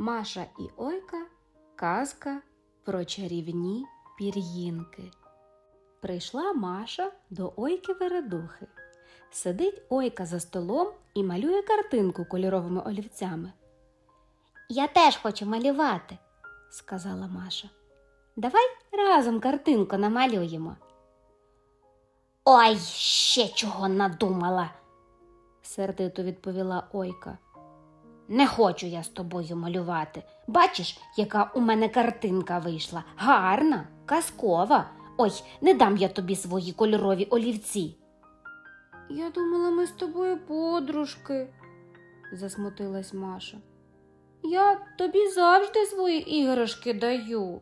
Маша і Ойка казка про чарівні пір'їнки. Прийшла Маша до Ойки Вередухи. Сидить Ойка за столом і малює картинку кольоровими олівцями. Я теж хочу малювати. сказала Маша. Давай разом картинку намалюємо. Ой, ще чого надумала. сердито відповіла Ойка. Не хочу я з тобою малювати. Бачиш, яка у мене картинка вийшла. Гарна, казкова. Ой, не дам я тобі свої кольорові олівці. Я думала, ми з тобою подружки, засмутилась Маша. Я тобі завжди свої іграшки даю,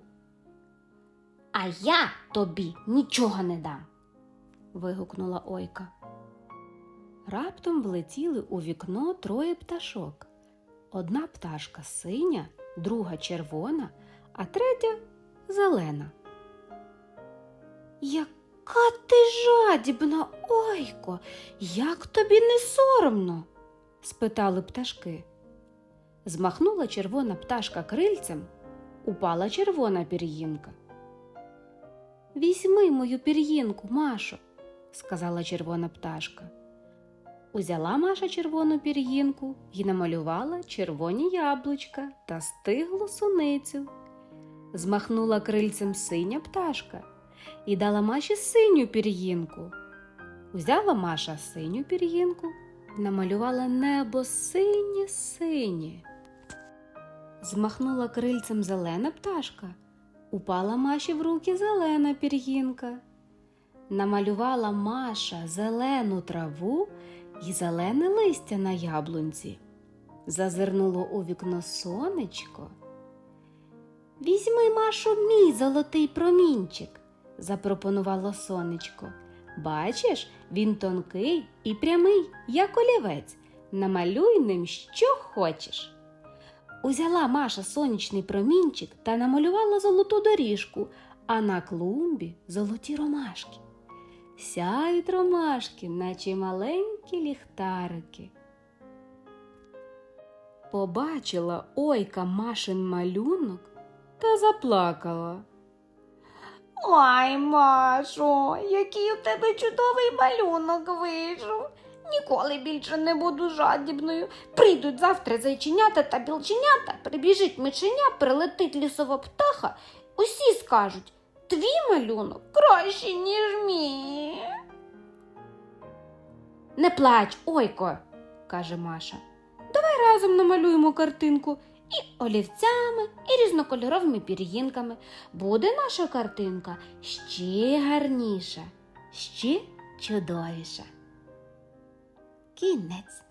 А я тобі нічого не дам. вигукнула Ойка. Раптом влетіли у вікно троє пташок. Одна пташка синя, друга червона, а третя зелена. Яка ти жадібна, Ойко, як тобі не соромно? спитали пташки. Змахнула червона пташка крильцем, упала червона пір'їнка. Візьми мою пір'їнку, Машо, сказала червона пташка. Узяла Маша червону пір'їнку і намалювала червоні яблучка та стиглу суницю. Змахнула крильцем синя пташка і дала Маші синю пір'їнку. Узяла Маша синю пір'їнку, намалювала небо синє синє. Змахнула крильцем зелена пташка, упала Маші в руки зелена пір'їнка. Намалювала Маша зелену траву і зелене листя на яблунці. Зазирнуло у вікно сонечко. Візьми, Машо, мій золотий промінчик, запропонувало сонечко. Бачиш, він тонкий і прямий, як олівець. Намалюй ним, що хочеш. Узяла Маша сонячний промінчик та намалювала золоту доріжку, а на клумбі золоті ромашки. Сяють ромашки, наче маленькі ліхтарики. Побачила ойка Машин малюнок та заплакала. Ой, Машо, який у тебе чудовий малюнок вийшов. Ніколи більше не буду жадібною. Прийдуть завтра зайченята та білченята, прибіжить мишеня, прилетить лісова птаха. Усі скажуть, твій малюнок кращий, ніж мій. Не плач, ойко, каже Маша. Давай разом намалюємо картинку і олівцями, і різнокольоровими пір'їнками. Буде наша картинка ще гарніша, ще чудовіша. Кінець.